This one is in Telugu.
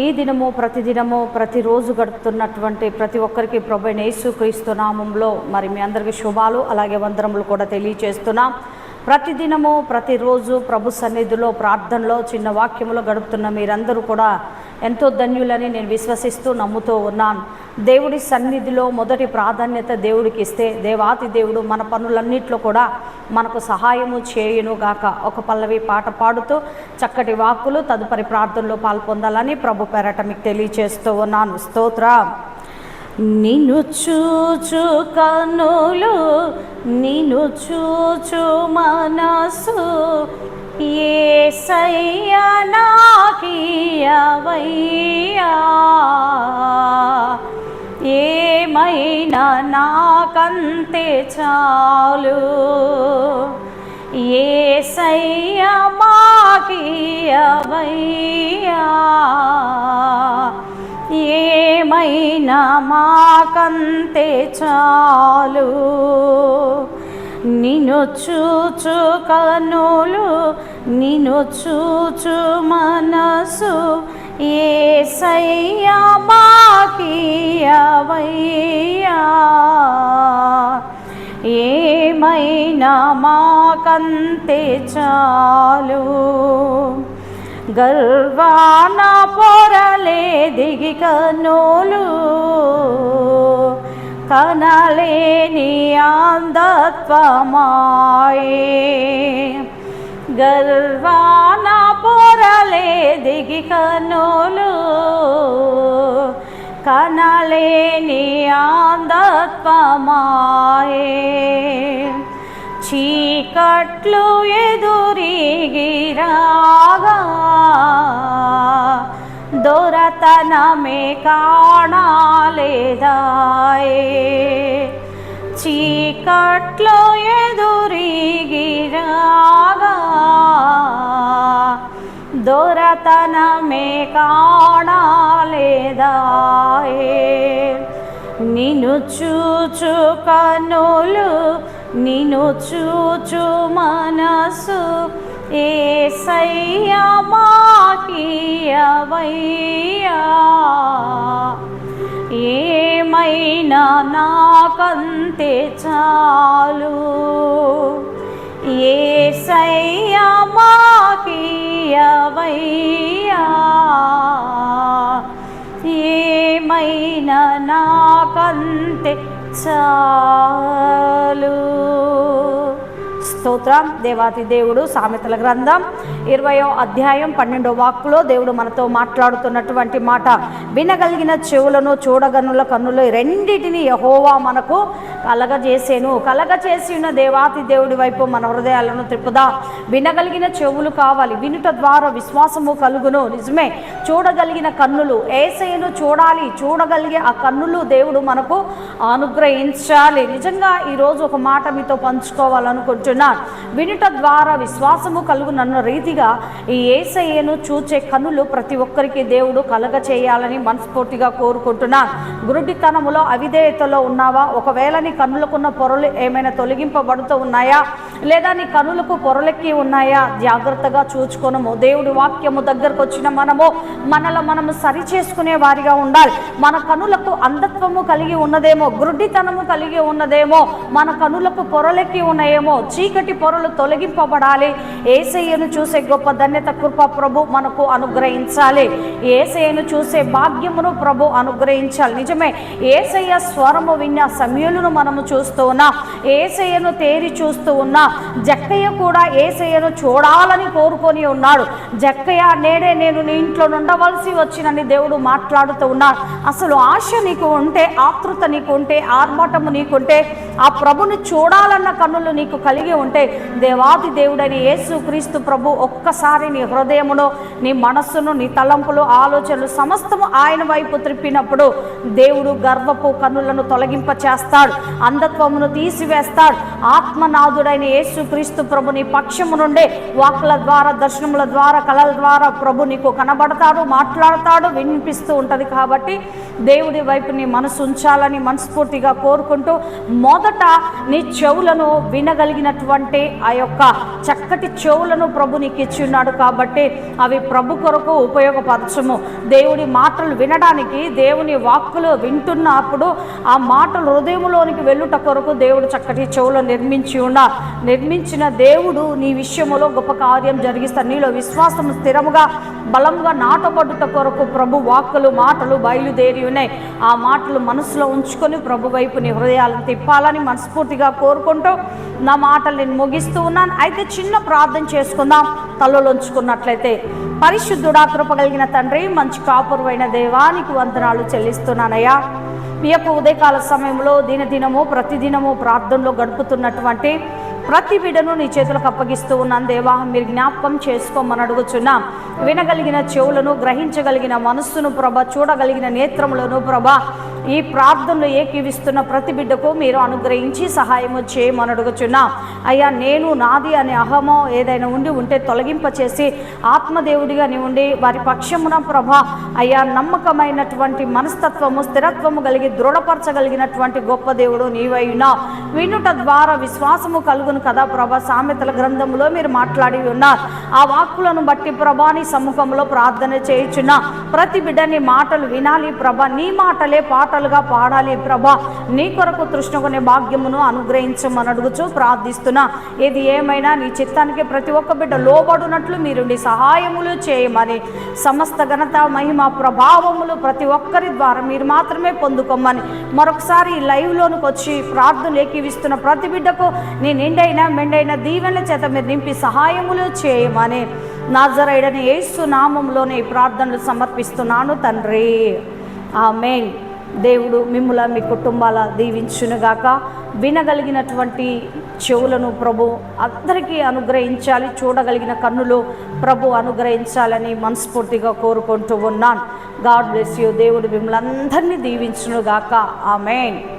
ఈ దినము ప్రతిదినము ప్రతిరోజు గడుపుతున్నటువంటి ప్రతి ఒక్కరికి ప్రభు యేసు క్రీస్తు నామంలో మరి మీ అందరికీ శుభాలు అలాగే వందరములు కూడా తెలియచేస్తున్నాం. ప్రతిదినము ప్రతిరోజు ప్రభు సన్నిధిలో ప్రార్థనలో చిన్న వాక్యములో గడుపుతున్న మీరందరూ కూడా ఎంతో ధన్యులని నేను విశ్వసిస్తూ నమ్ముతూ ఉన్నాను. దేవుడి సన్నిధిలో మొదటి ప్రాధాన్యత దేవుడికి ఇస్తే దేవాతి దేవుడు మన పనులన్నిట్లో కూడా మనకు సహాయము చేయును గాక. ఒక పల్లవి పాట పాడుతూ చక్కటి వాక్కులు తదుపరి ప్రార్థనలో పాల్పొందాలని ప్రభు పేరట మీకు తెలియచేస్తూ ఉన్నాను. స్తోత్ర. నిన్ను చూచు కనులు నిన్ను చూచు మనసు. ఏసయ్య నాకియవయ్యా ఏమైనా నాకంతే చాలు? ఏసయ్య మాకియవయ్యా. ఏమైనా మాకంతే చాలు? నిను చూచు కనులు నిను చూచు మనసు. ఏసయ్యా మాకియవయ్యా. ఏమైనా మాకంతే చాలు. గర్వాన పొరలే దిగి కనులు కనలేని ఆందత్వమాయే గర్వాన పొరలే దిగి కనులు కనలేని ఆందత్వమాయే చీకట్లు ఎదురిగిరాగా దొరతనమే కాణాలేదాయే. చీకట్లో ఎదురిగిరాగా దొరతనమే కాణాలేదాయే. నిన్ను చూచు కనులు నిన్ను చూచు మనసు. ఏ సయ్యమా మాకియవయ్యా ఏమైనా నాకంతే చాలు? ఏసయ్యా మాకియవయ్యా. ఏమైనా నాకంతే చాలు? స్తోత్రం. దేవాతి దేవుడు సామెతల గ్రంథం ఇరవయో అధ్యాయం పన్నెండో వాక్కులో దేవుడు మనతో మాట్లాడుతున్నటువంటి మాట వినగలిగిన చెవులను చూడగనుల కన్నులు రెండింటిని యహోవా మనకు కలగ చేసేను. కలగ చేసి ఉన్న దేవాతి దేవుడి వైపు మన హృదయాలను త్రిపుదా వినగలిగిన చెవులు కావాలి. వినుట ద్వారా విశ్వాసము కలుగును. నిజమే చూడగలిగిన కన్నులు. ఏసయ్యను చూడాలి. చూడగలిగే ఆ కన్నులు దేవుడు మనకు అనుగ్రహించాలి. నిజంగా ఈరోజు ఒక మాట మీతో పంచుకోవాలనుకుంటున్నాను. వినుట ద్వారా విశ్వాసము కలుగునన్న రీతిగా ఈ ఏసయ్యను చూచే కన్నులు ప్రతి ఒక్కరికి దేవుడు కలగ చేయాలని మనస్ఫూర్తిగా కోరుకుంటున్నాను. గురుడితనములో అవిధేయతలో ఉన్నావా? ఒకవేళ నీ కనులకున్న పొరలు ఏమైనా తొలగింపబడుతూ ఉన్నాయా? లేదా నీ కనులకు పొరలెక్కి ఉన్నాయా? జాగ్రత్తగా చూచుకోనము. దేవుడి వాక్యము దగ్గరకు వచ్చిన మనము మనలో మనము సరి చేసుకునే వారిగా ఉండాలి. మన కనులకు అంధత్వము కలిగి ఉన్నదేమో గ్రుడ్డితనము కలిగి ఉన్నదేమో మన కనులకు పొరలెక్కి ఉన్నాయేమో చీకటి పొరలు తొలగింపబడాలి. ఏసయ్యను చూసే గొప్ప ధన్యత కృప ప్రభు మనకు అనుగ్రహించాలి. ఏసయ్యను చూసే భాగ్యమును ప్రభు అనుగ్రహించాలి. నిజమే ఏసయ్య స్వరము విన్న సమయలను మనము చూస్తూ ఉన్నా. ఏసయ్యను తేరి చూస్తూ ఉన్నా జక్కయ్య కూడా ఏసయ్యను చూడాలని కోరుకొని ఉన్నాడు. జక్కయ్య నేడే నేను నీ ఇంట్లో ఉండవలసి వచ్చినని దేవుడు మాట్లాడుతూ ఉన్నాడు. అసలు ఆశ నీకు ఉంటే ఆతృత నీకు ఉంటే ఆర్భాటము నీకుంటే ఆ ప్రభుని చూడాలన్న కన్నులు నీకు కలిగి ఉంటే దేవాది దేవుడని యేసు క్రీస్తు ప్రభు ఒక్కసారి నీ హృదయమును నీ మనస్సును నీ తలంపులు ఆలోచనలు సమస్తము ఆయన వైపు త్రిప్పినప్పుడు దేవుడు గర్వపు కన్నులను తొలగింప చేస్తాడు అంధత్వమును తీసివేస్తాడు. ఆత్మనాథుడైన యేసు క్రీస్తు పక్షము నుండే వాక్కుల ద్వారా దర్శనముల ద్వారా కళల ద్వారా ప్రభు నీకు కనబడతాడు మాట్లాడతాడు వినిపిస్తూ ఉంటుంది కాబట్టి దేవుడి వైపు నీ మనసు ఉంచాలని మనస్ఫూర్తిగా కోరుకుంటూ మొదట నీ చెవులను వినగలిగినటువంటి ఆ యొక్క చక్కటి చెవులను ప్రభు నీకు ఇచ్చి ఉన్నాడు కాబట్టి అవి ప్రభు కొరకు ఉపయోగపరచము. దేవుడి మాటలు వినడానికి దేవుని వాక్కులు వింటున్నప్పుడు ఆ మాటలు హృదయంలోనికి వెళ్ళుట కొరకు దేవుడు చక్కటి చెవులు నిర్మించి ఉన్న నిర్మించిన దేవుడు నీ విషయములో గొప్ప కార్యం జరిగిస్తాడు నీలో విశ్వాసం స్థిరముగా బలంగా నాటబడుట కొరకు ప్రభు వాక్కులు మాటలు బయలుదేరి ఉన్నాయి. ఆ మాటలు మనసులో ఉంచుకొని ప్రభు వైపు నీ హృదయాలను తిప్పాలని మనస్ఫూర్తిగా కోరుకుంటూ నా మాటలు నేను ముగిస్తూ ఉన్నాను. అయితే చిన్న ప్రార్థన చేసుకుందాం. తలలో ఉంచుకున్నట్లయితే పరిశుద్ధుడా కృప కలిగిన తండ్రి మంచి కాపురువైన దేవానికి వందనాలు చెల్లిస్తున్నానయ్యా. మీ యొక్క ఉదయకాల సమయంలో దినదినము ప్రతిదినము ప్రార్థనలో గడుపుతున్నటువంటి ప్రతి బిడను నీ చేతులకు అప్పగిస్తూ ఉన్నాను దేవా మీరు జ్ఞాపకం చేసుకోమని అడుగుచున్నాం. వినగలిగిన చెవులను గ్రహించగలిగిన మనస్సును ప్రభ చూడగలిగిన నేత్రములను ప్రభ ఈ ప్రార్థనలు ఏకీవిస్తున్న ప్రతి బిడ్డకు మీరు అనుగ్రహించి సహాయము చేయమని అడుగుచున్నాం. అయ్యా నేను నాది అనే అహమో ఏదైనా ఉండి ఉంటే తొలగింపచేసి ఆత్మదేవుడిగా ఆత్మదేవుడిగాని ఉండి వారి పక్షమున ప్రభ అయ్యా నమ్మకమైనటువంటి మనస్తత్వము స్థిరత్వము కలిగి దృఢపరచగలిగినటువంటి గొప్ప దేవుడు నీవైనా వినుట ద్వారా విశ్వాసము కలుగును కదా ప్రభ సామెతల గ్రంథంలో మీరు మాట్లాడి ఉన్నారు. ఆ వాక్కులను బట్టి ప్రభా నీ సముఖంలో ప్రార్థన చేయుచున్నా. ప్రతి బిడ్డని మాటలు వినాలి ప్రభ నీ మాటలే పాట పాటలుగా పాడాలి. ప్రభ నీ కొరకు తృష్ణకునే భాగ్యమును అనుగ్రహించమని అడుగుచు ప్రార్థిస్తున్నా. ఏది ఏమైనా నీ చిత్తానికి ప్రతి ఒక్క బిడ్డ లోబడునట్లు మీరు నీ సహాయములు చేయమని సమస్త ఘనత మహిమ ప్రభావములు ప్రతి ఒక్కరి ద్వారా మీరు మాత్రమే పొందుకోమని మరొకసారి ఈ లైవ్లోనికి వచ్చి ప్రార్థనలు ఏకీవిస్తున్న ప్రతి బిడ్డకు నీ నిండైన మెండైన దీవెనల చేత మీరు నింపి సహాయములు చేయమని నాజరైడని ఏసు నామంలోనే ఈ ప్రార్థనలు సమర్పిస్తున్నాను తండ్రి. ఆమెన్. దేవుడు మిమ్మల మీ కుటుంబాల దీవించునుగాక. వినగలిగినటువంటి చెవులను ప్రభు అందరికీ అనుగ్రహించాలి. చూడగలిగిన కన్నులు ప్రభు అనుగ్రహించాలని మనస్ఫూర్తిగా కోరుకుంటూ ఉన్నాను. God bless you. దేవుడు మిమ్మల్ని అందరినీ దీవించునుగాక. ఆమెన్.